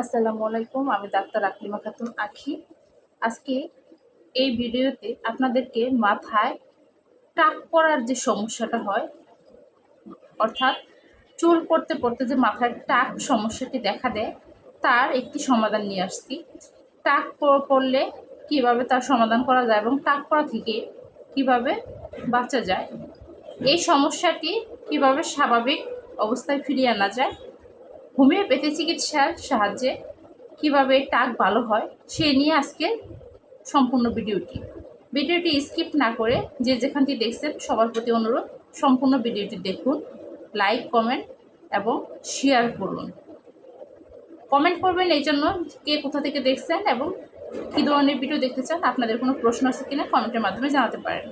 আসসালামু আলাইকুম, আমি ডাক্তার আকলিমা খাতুন আখি। আজকে এই ভিডিওতে আপনাদেরকে মাথায় টাক পড়ার যে সমস্যাটা হয়, অর্থাৎ চুল পড়তে পড়তে যে মাথায় টাক সমস্যাটি দেখা দেয়, তার একটি সমাধান নিয়ে আসছি। টাক পড়লে কীভাবে তার সমাধান করা যায় এবং টাক পড়া থেকে কীভাবে বাঁচা যায়, এই সমস্যাটি কীভাবে স্বাভাবিক অবস্থায় ফিরিয়ে আনা যায় হোমিওপ্যাথি চিকিৎসার সাহায্যে কীভাবে টাক ভালো হয়, সে নিয়ে আজকে সম্পূর্ণ ভিডিওটি। ভিডিওটি স্কিপ না করে যে যেখান থেকে দেখছেন, সবার প্রতি অনুরোধ, সম্পূর্ণ ভিডিওটি দেখুন, লাইক, কমেন্ট এবং শেয়ার করুন। কমেন্ট করবেন এই জন্য কে কোথা থেকে দেখছেন এবং কী ধরনের ভিডিও দেখতে চান, আপনাদের কোনো প্রশ্ন আছে কিনা, কমেন্টের মাধ্যমে জানাতে পারেন।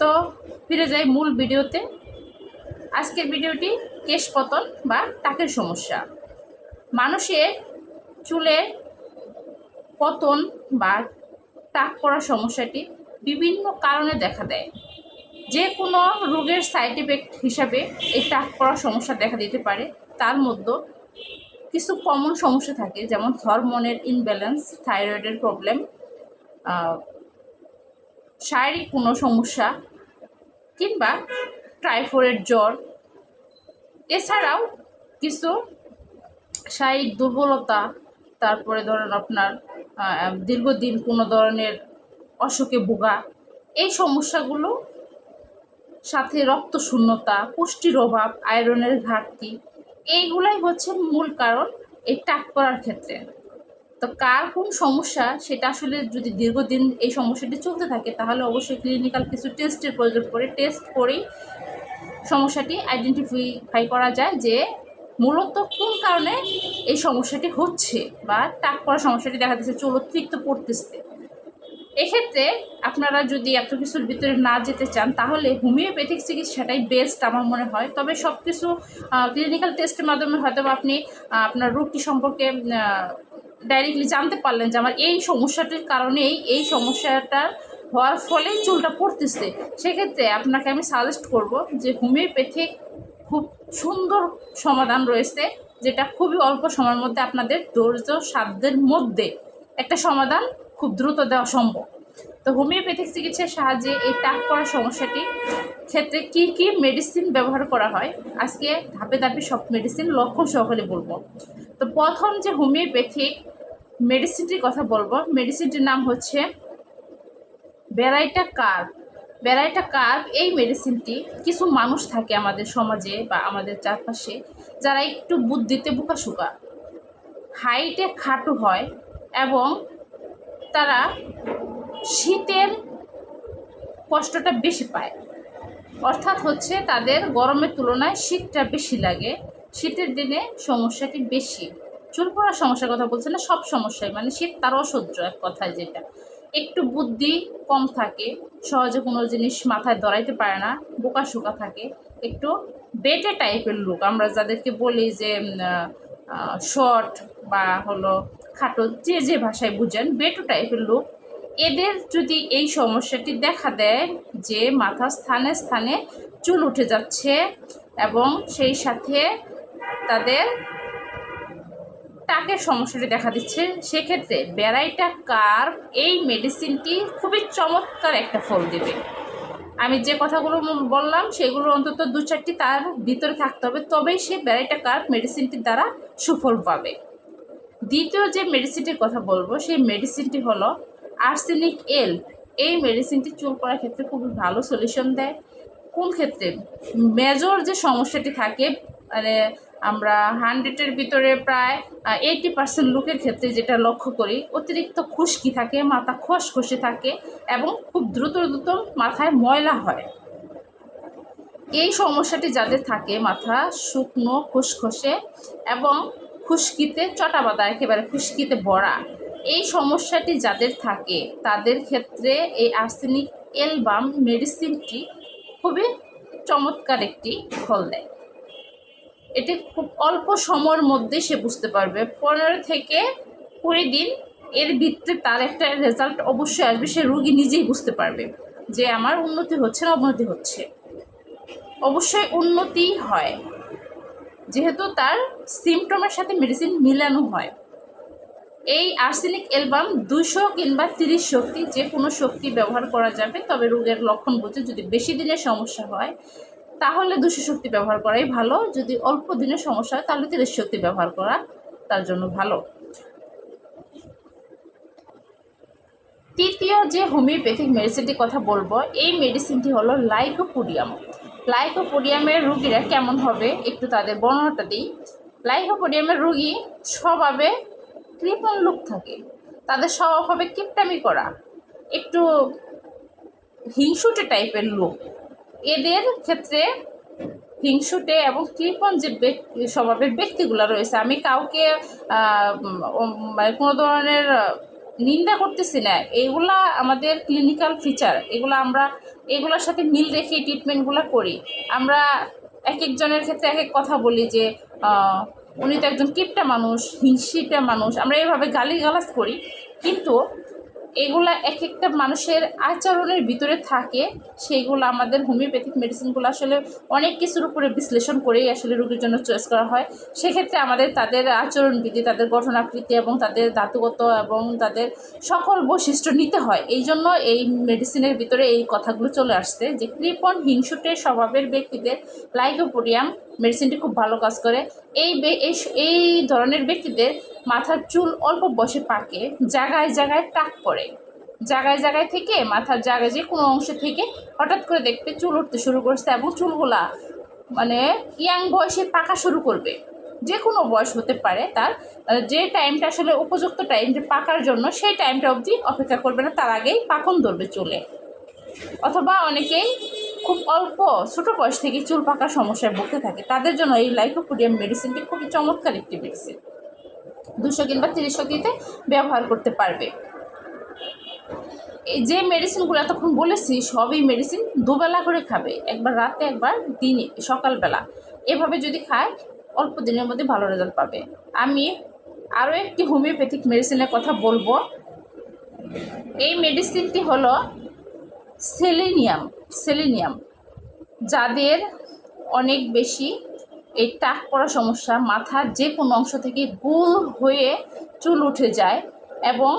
তো ফিরে যাই মূল ভিডিওতে। আজকের ভিডিওটি কেশ পতন বা টাকের সমস্যা। মানুষের চুলের পতন বা টাক পড়ার সমস্যাটি বিভিন্ন কারণে দেখা দেয়। যে কোনো রোগের সাইড এফেক্ট হিসাবে এই টাক পড়ার সমস্যা দেখা দিতে পারে। তার মধ্যে কিছু কমন সমস্যা থাকে, যেমন হরমোনের ইনব্যালেন্স থাইরয়েডের প্রবলেম শারীরিক কোনো সমস্যা কিংবা টাইফয়েড জ্বর। এছাড়াও কিছু শারীরিক দুর্বলতা, তারপরে ধরেন আপনার দীর্ঘদিন কোনো ধরনের অসুখে ভোগা, এই সমস্যাগুলো সাথে রক্ত শূন্যতা পুষ্টির অভাব, আয়রনের ঘাটতি, এইগুলাই হচ্ছে মূল কারণ এই টাক করার ক্ষেত্রে। তো কার কোন সমস্যা সেটা আসলে যদি দীর্ঘদিন এই সমস্যাটি চলতে থাকে, তাহলে অবশ্যই ক্লিনিক্যাল কিছু টেস্টের প্রয়োজন পড়ে। টেস্ট করেই সমস্যাটি আইডেন্টিফাই করা যায় যে মূলত কোন কারণে এই সমস্যাটি হচ্ছে বা টাক পড়ার সমস্যাটি দেখা যাচ্ছে চুল অতিরিক্ত পড়তেছে। এক্ষেত্রে আপনারা যদি এত কিছুর ভিতরে না যেতে চান, তাহলে হোমিওপ্যাথিক চিকিৎসাটাই বেস্ট আমার মনে হয়। তবে সব কিছু ক্লিনিক্যাল টেস্টের মাধ্যমে হয়তো আপনি আপনার রোগটি সম্পর্কে ডাইরেক্টলি জানতে পারলেন যে আমার এই সমস্যাটির কারণেই এই সমস্যাটার হওয়ার ফলেই চুলটা পড়তেছে সেক্ষেত্রে আপনাকে আমি সাজেস্ট করব যে হোমিওপ্যাথিক খুব সুন্দর সমাধান রয়েছে, যেটা খুবই অল্প সময়ের মধ্যে আপনাদের ধৈর্য সাধ্যের মধ্যে একটা সমাধান খুব দ্রুত দেওয়া সম্ভব। তো হোমিওপ্যাথিক চিকিৎসার সাহায্যে এই টাক করা সমস্যাটি, ক্ষেত্রে কি কি মেডিসিন ব্যবহার করা হয়? আজকে ধাপে ধাপে সব মেডিসিন লক্ষণ সহকারে বলব। তো প্রথম যে হোমিওপ্যাথিক মেডিসিনটির কথা বলব মেডিসিনটির নাম হচ্ছে বেড়াইটা কার্ভ বেড়াইটা কার্ভ এই মেডিসিনটি কিছু মানুষ থাকে আমাদের সমাজে বা আমাদের চারপাশে যারা একটু বুদ্ধিতে বোকাশোকা হাইটে খাটো হয় এবং তারা শীতের কষ্টটা বেশি পায়। অর্থাৎ হচ্ছে তাদের গরমের তুলনায় শীতটা বেশি লাগে। শীতের দিনে সমস্যাটি বেশি। চুল পড়ার সমস্যার কথা বলছে না, সব সমস্যাই। মানে শীত তার অসহ্য এক কথায় যেটা। একটু বুদ্ধি কম থাকে, সহজে কোনো জিনিস মাথায় ধরাইতে পারে না, বোকা শোকা থাকে, একটু বেটে টাইপের লোক। আমরা যাদেরকে বলি যে শর্ট বা হলো খাটো, যে যে ভাষায় বুঝেন বেটু টাইপের লোক। এদের যদি এই সমস্যাটি দেখা দেয় যে মাথা স্থানে স্থানে চুল উঠে যাচ্ছে এবং সেই সাথে তাদের টাকের সমস্যাটি দেখা দিচ্ছে। সেক্ষেত্রে বেড়াইটা কার্ভ এই মেডিসিনটি খুবই চমৎকার একটা ফল দেবে। আমি যে কথাগুলো বললাম সেগুলো অন্তত দু চারটি তার ভিতরে থাকতে হবে, তবেই সে বেড়াইটা কার্ভ মেডিসিনটির দ্বারা সুফল পাবে। দ্বিতীয় যে মেডিসিনটির কথা বলব, সেই মেডিসিনটি হলো আর্সেনিক এল এই মেডিসিনটি চুল করার ক্ষেত্রে খুবই ভালো সলিউশন দেয়। কোন ক্ষেত্রে? মেজর যে সমস্যাটি থাকে মানে আমরা হান্ড্রেডের ভিতরে প্রায় এইটি পার্সেন্ট লোকের ক্ষেত্রে যেটা লক্ষ্য করি, অতিরিক্ত খুশকি থাকে, মাথা খসখসে থাকে এবং খুব দ্রুত দ্রুত মাথায় ময়লা হয়। এই সমস্যাটি যাদের থাকে, মাথা শুকনো, খুসখসে এবং খুশকিতে চটাবাদা একেবারে খুশকিতে ভরা, এই সমস্যাটি যাদের থাকে, তাদের ক্ষেত্রে এই আর্সেনিক এলবাম মেডিসিনটি খুবই চমৎকার একটি ফল দেয়। এটি খুব অল্প সময়ের মধ্যে সে বুঝতে পারবে। পনেরো থেকে কুড়ি দিন এর ভিত্তিতে তার একটা রেজাল্ট অবশ্যই আসবে, সে রুগী নিজেই বুঝতে পারবে যে আমার উন্নতি হচ্ছে না অবনতি হচ্ছে। অবশ্যই উন্নতি হয়, যেহেতু তার সিমটমের সাথে মেডিসিন মিলানো হয়। এই আর্সেনিক অ্যালবাম দুশো কিংবা তিরিশ শক্তি যে কোনো শক্তি ব্যবহার করা যাবে, তবে রোগের লক্ষণ বুঝে যদি বেশি দিনের সমস্যা হয় তাহলে দুশো শক্তি ব্যবহার করাই ভালো। যদি অল্প দিনের সমস্যা হয়, তাহলে তিরিশ শক্তি ব্যবহার করা তার জন্য ভালো। তৃতীয় যে হোমিওপ্যাথিক মেডিসিনটির কথা বলব, এই মেডিসিনটি হলো লাইকোপোডিয়াম। লাইকোপোডিয়ামের রুগীরা কেমন হবে একটু তাদের বর্ণনাটা দিই। লাইকোপোডিয়ামের রুগী স্বভাবে কৃপণ লোক থাকে। তাদের স্বভাব হবে কিপটামি করা। একটু হিংসুটে টাইপের লোক। এদের ক্ষেত্রে হিংসুটে এবং কৃপণ যে স্বভাবের ব্যক্তিগুলো রয়েছে, আমি কাউকে মানে কোনো ধরনের নিন্দা করতেছি না। এগুলা আমাদের ক্লিনিক্যাল ফিচার এগুলো আমরা, এগুলোর সাথে মিল রেখে ট্রিটমেন্টগুলো করি। আমরা এক একজনের ক্ষেত্রে এক এক কথা বলি যে উনি তো একজন কিপটা মানুষ, হিংসিটা মানুষ, আমরা এভাবে গালি গালাজ করি। কিন্তু এগুলা এক একটা মানুষের আচরণের ভিতরে থাকে, সেইগুলো আমাদের হোমিওপ্যাথিক মেডিসিনগুলো আসলে অনেক কিছুর উপরে বিশ্লেষণ করেই আসলে রোগীর জন্য চয়েস করা হয়। সেক্ষেত্রে আমাদের তাদের আচরণবিধি, তাদের গঠনাকৃতি এবং তাদের ধাতুগত এবং তাদের সকল বৈশিষ্ট্য নিতে হয়। এই জন্য এই মেডিসিনের ভিতরে এই কথাগুলো চলে আসছে যে কৃপণ হিংসুটে স্বভাবের ব্যক্তিদের লাইকোপোডিয়াম মেডিসিনটি খুব ভালো কাজ করে। এই এই ধরনের ব্যক্তিদের মাথার চুল অল্প বসে পাকে, জায়গায় জায়গায় টাক পড়ে। জায়গায় জায়গায় থেকে মাথার জায়গায় যে কোনো অংশ থেকে হঠাৎ করে দেখবে চুল উঠতে শুরু করছে এবং চুলগুলা মানে ইয়াং বয়সে পাকা শুরু করবে। যে কোনো বয়স হতে পারে তার যে টাইমটা আসলে উপযুক্ত টাইম পাকার জন্য সেই টাইমটা অবধি অপেক্ষা করবে না, তার আগেই পাকন ধরবে চুলে। অথবা অনেকেই খুব অল্প, ছোট বয়স থেকে চুল পাকার সমস্যায় ভুগতে থাকে। তাদের জন্য এই লাইকোপোডিয়াম মেডিসিনটি খুবই চমৎকার একটি মেডিসিন দুশো কিংবা তিরিশশো শক্তিতে ব্যবহার করতে পারবে। এই যে মেডিসিনগুলো এতক্ষণ বলেছি, সবই মেডিসিন দুবেলা করে খাবে, একবার রাতে, একবার দিনে, সকালবেলা। এভাবে যদি খায়, অল্প দিনের মধ্যে ভালো রেজাল্ট পাবে। আমি আরও একটি হোমিওপ্যাথিক মেডিসিনের কথা বলব। এই মেডিসিনটি হলো সেলেনিয়াম সেলেনিয়াম যাদের অনেক বেশি এই টাক পড়া সমস্যা, মাথার যে কোনো অংশ থেকে গোল হয়ে চুল উঠে যায় এবং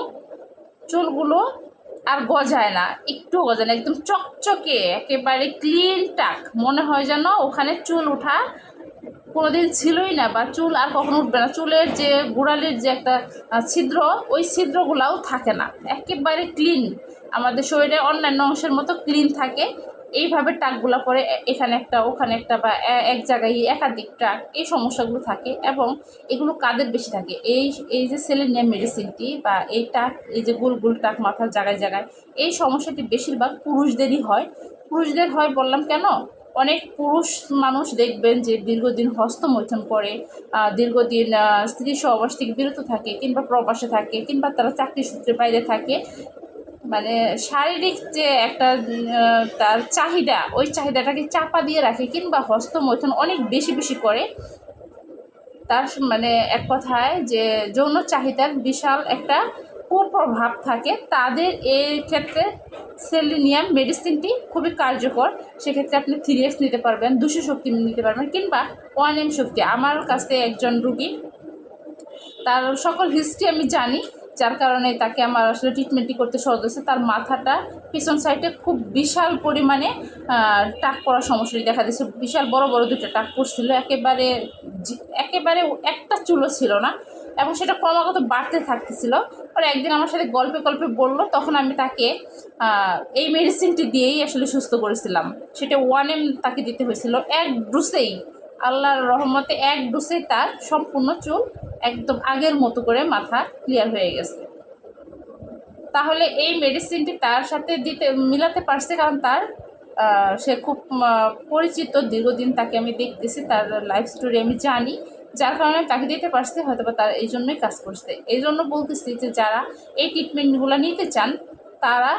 চুলগুলো আর গজায় না একটু গজায় না, একদম চকচকে, একেবারে ক্লিন টাক। মনে হয় যেন ওখানে চুল ওঠা কোনোদিন ছিলই না বা চুল আর কখনো উঠবে না। চুলের যে গোড়ালির যে একটা ছিদ্র, ওই ছিদ্রগুলাও থাকে না। একেবারে ক্লিন আমাদের শরীরে অন্যান্য অংশের মতো ক্লিন থাকে। এইভাবে টাকগুলো পরে এখানে একটা, ওখানে একটা বা এক জায়গায় একাধিক টাক এই সমস্যাগুলো থাকে এবং এগুলো কাদের বেশি থাকে? এই এই যে সেলেনিয়াম মেডিসিনটি বা এই টাক এই যে গুল গুল টাক মাথার জায়গায় জায়গায়, এই সমস্যাটি বেশিরভাগ পুরুষদেরই হয়। পুরুষদের হয় বললাম কেন? অনেক পুরুষ মানুষ দেখবেন যে দীর্ঘদিন হস্তমৈথুন করে দীর্ঘদিন স্ত্রী সহবাস থেকে বিরত থাকে কিংবা প্রবাসে থাকে কিংবা তারা চাকরি সূত্রে বাইরে থাকে। মানে শারীরিক যে একটা তার চাহিদা, ওই চাহিদাটাকে চাপা দিয়ে রাখে কিংবা হস্তমৈথুন অনেক বেশি বেশি করে। তার মানে এক কথায় যে যৌন চাহিদার বিশাল একটা কুপ্রভাব থাকে, তাদের এই ক্ষেত্রে সেলিনিয়াম মেডিসিনটি খুবই কার্যকর। সেক্ষেত্রে আপনি থ্রি এক্স নিতে পারবেন, দুশো শক্তি নিতে পারবেন কিংবা ওয়ান এম শক্তি। আমার কাছে একজন রুগী, তার সকল হিস্ট্রি আমি জানি। যার কারণে তাকে আমার আসলে ট্রিটমেন্টটি করতে সহজ হয়েছে। তার মাথাটা পিছন সাইডে খুব বিশাল পরিমাণে টাক পড়ার সমস্যাটি দেখা দিয়েছে। বিশাল বড় বড় দুটো টাক পড়ছিল। একেবারে একেবারে একটা চুলও ছিল না এবং সেটা ক্রমাগত বাড়তে থাকতেছিল। পরে একদিন আমার সাথে গল্পে গল্পে বলল, তখন আমি তাকে এই মেডিসিনটি দিয়েই আসলে সুস্থ করেছিলাম। সেটা ওয়ান এম তাকে দিতে হয়েছিল। এক ডোসেই আল্লাহর রহমতে এক ডোসে তার সম্পূর্ণ চুল একদম আগের মতো করে মাথা ক্লিয়ার হয়ে গেছে। তাহলে এই মেডিসিনটি তার সাথে দিতে, মিলাতে পারছে কারণ তার সে খুব পরিচিত, দীর্ঘদিন তাকে আমি দেখতেছি, তার লাইফ স্টোরি আমি জানি। যার কারণে তাকে দিতে পারছে হয়তো বা তার এই জন্যই কাজ করছে। এই জন্য বলতেছি যে যারা এই ট্রিটমেন্টগুলো নিতে চান, তারা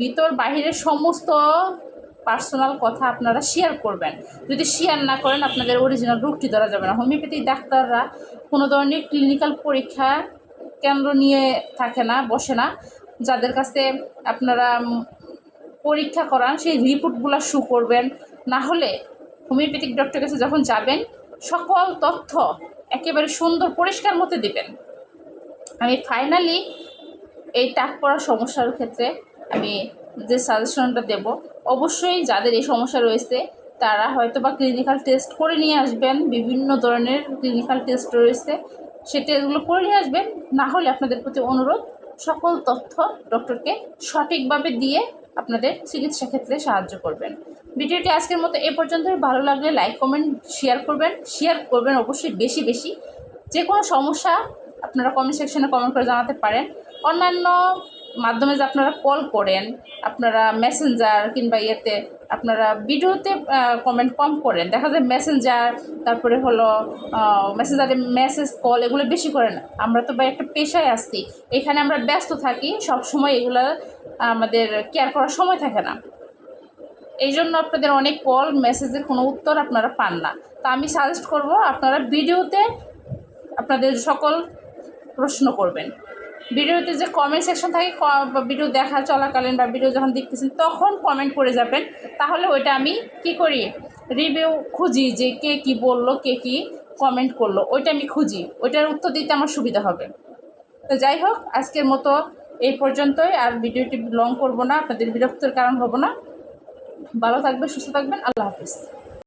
ভিতর বাহিরের সমস্ত পার্সোনাল কথা আপনারা শেয়ার করবেন। যদি শেয়ার না করেন আপনাদের অরিজিনাল রোগটি ধরা যাবে না। হোমিওপ্যাথিক ডাক্তাররা কোনো ধরনের ক্লিনিক্যাল পরীক্ষা কেন্দ্র নিয়ে থাকে না, বসে না। যাদের কাছে আপনারা পরীক্ষা করান, সেই রিপোর্টগুলো শু করবেন। না হলে হোমিওপ্যাথিক ডক্টরের কাছে যখন যাবেন, সকল তথ্য একেবারে সুন্দর পরিষ্কার মতে দিবেন। আমি ফাইনালি এই টাক পড়ার সমস্যার ক্ষেত্রে আমি যে সাজেশনটা দেব অবশ্যই যাদের এই সমস্যা রয়েছে, তারা হয়তো বা ক্লিনিক্যাল টেস্ট করে নিয়ে আসবেন, বিভিন্ন ধরনের ক্লিনিক্যাল টেস্ট রয়েছে সে টেস্টগুলো করে নিয়ে আসবেন। না হলে আপনাদের প্রতি অনুরোধ, সকল তথ্য ডক্টরকে সঠিকভাবে দিয়ে আপনাদের চিকিৎসা ক্ষেত্রে সাহায্য করবেন। ভিডিওটি আজকের মতো এ পর্যন্তই। ভালো লাগলে লাইক কমেন্ট শেয়ার করবেন। শেয়ার করবেন অবশ্যই বেশি বেশি। যে কোনো সমস্যা আপনারা কমেন্ট সেকশনে কমেন্ট করে জানাতে পারেন। অন্যান্য মাধ্যমে যে আপনারা কল করেন, আপনারা মেসেঞ্জার কিংবা ইয়েতে আপনারা ভিডিওতে কমেন্ট কম করেন। দেখা যায় মেসেঞ্জার তারপরে হলো মেসেঞ্জারে মেসেজ কল এগুলো বেশি করেন। আমরা তো ভাই একটা পেশায় আসছি এখানে আমরা ব্যস্ত থাকি সব সময় এগুলো আমাদের কেয়ার করার সময় থাকে না। এই জন্য আপনাদের অনেক কল মেসেজের কোনো উত্তর আপনারা পান না। তা আমি সাজেস্ট করব, আপনারা ভিডিওতে আপনাদের সকল প্রশ্ন করবেন। ভিডিওতে যে কমেন্ট সেকশন থাকে ভিডিও দেখা, চলাকালীন বা ভিডিও যখন দেখতেছেন, তখন কমেন্ট করে যাবেন। তাহলে ওইটা আমি কি করি? রিভিউ খুঁজি যে কে কি বলল, কে কি কমেন্ট করল। ওইটা আমি খুঁজি। ওইটার উত্তর দিতে আমার সুবিধা হবে। তো যাই হোক, আজকের মতো এই পর্যন্তই। আর ভিডিওটি লং করব না, আপনাদের বিরক্তের কারণ হব না। ভালো থাকবেন, সুস্থ থাকবেন। আল্লাহ হাফিজ।